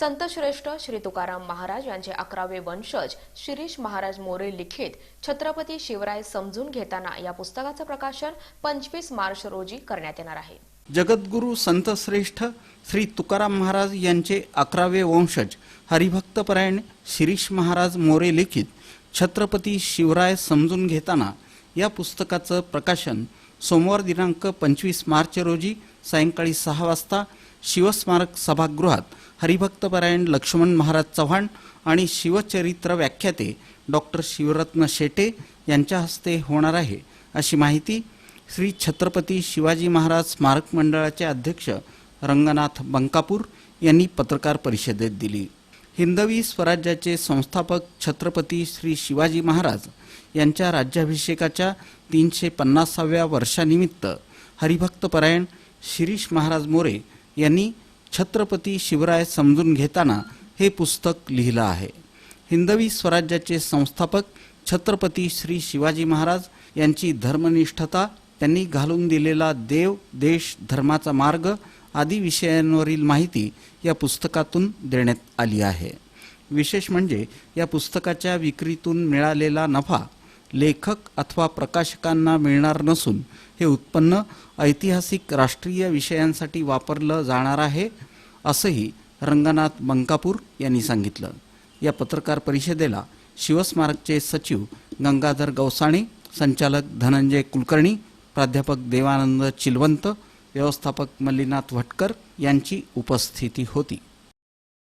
संतश्रेष्ठ श्री तुकाराम महाराज यांचे अकरावे वंशज शिरीष महाराज मोरे लिखित छत्रपती शिवराय समजून घेताना या पुस्तकाचं प्रकाशन पंचवीस मार्च रोजी करण्यात येणार आहे. जगद्गुरू संतश्रेष्ठ श्री तुकाराम महाराज यांचे अकरावे वंशज हरिभक्तपरायण शिरीष महाराज मोरे लिखित छत्रपती शिवराय समजून घेताना या पुस्तकाचं प्रकाशन सोमवार दिनांक पंचवीस मार्च रोजी सायंकाळी सहा वाजता शिवस्मारक सभागृहात हरिभक्तपरायण लक्ष्मण महाराज चव्हाण आणि शिवचरित्र व्याख्याते डॉक्टर शिवरत्न शेटे यांच्या हस्ते होणार आहे अशी माहिती श्री छत्रपती शिवाजी महाराज स्मारक मंडळाचे अध्यक्ष रंगनाथ बंकापूर यांनी पत्रकार परिषदेत दिली. हिंदवी स्वराज्याचे संस्थापक छत्रपती श्री शिवाजी महाराज यांच्या राज्याभिषेकाच्या तीनशे पन्नासाव्या वर्षानिमित्त हरिभक्तपरायण शिरीष महाराज मोरे यांनी छत्रपती शिवराय समजून घेताना हे पुस्तक लिहिलं आहे. हिंदवी स्वराज्याचे संस्थापक छत्रपती श्री शिवाजी महाराज यांची धर्मनिष्ठता त्यांनी घालून दिलेला देव देश धर्माचा मार्ग आदी विषयांवरील माहिती या पुस्तकातून देण्यात आली आहे. विशेष म्हणजे या पुस्तकाच्या विक्रीतून मिळालेला नफा लेखक अथवा प्रकाशकांना मिळणार नसून हे उत्पन्न ऐतिहासिक राष्ट्रीय विषयांसाठी वापरलं जाणार आहे असंही रंगनाथ बंकापूर यांनी सांगितलं. या पत्रकार परिषदेला शिवस्मारकचे सचिव गंगाधर गवसाणे संचालक धनंजय कुलकर्णी प्राध्यापक देवानंद चिलवंत व्यवस्थापक मल्लीनाथ भटकर यांची उपस्थिती होती.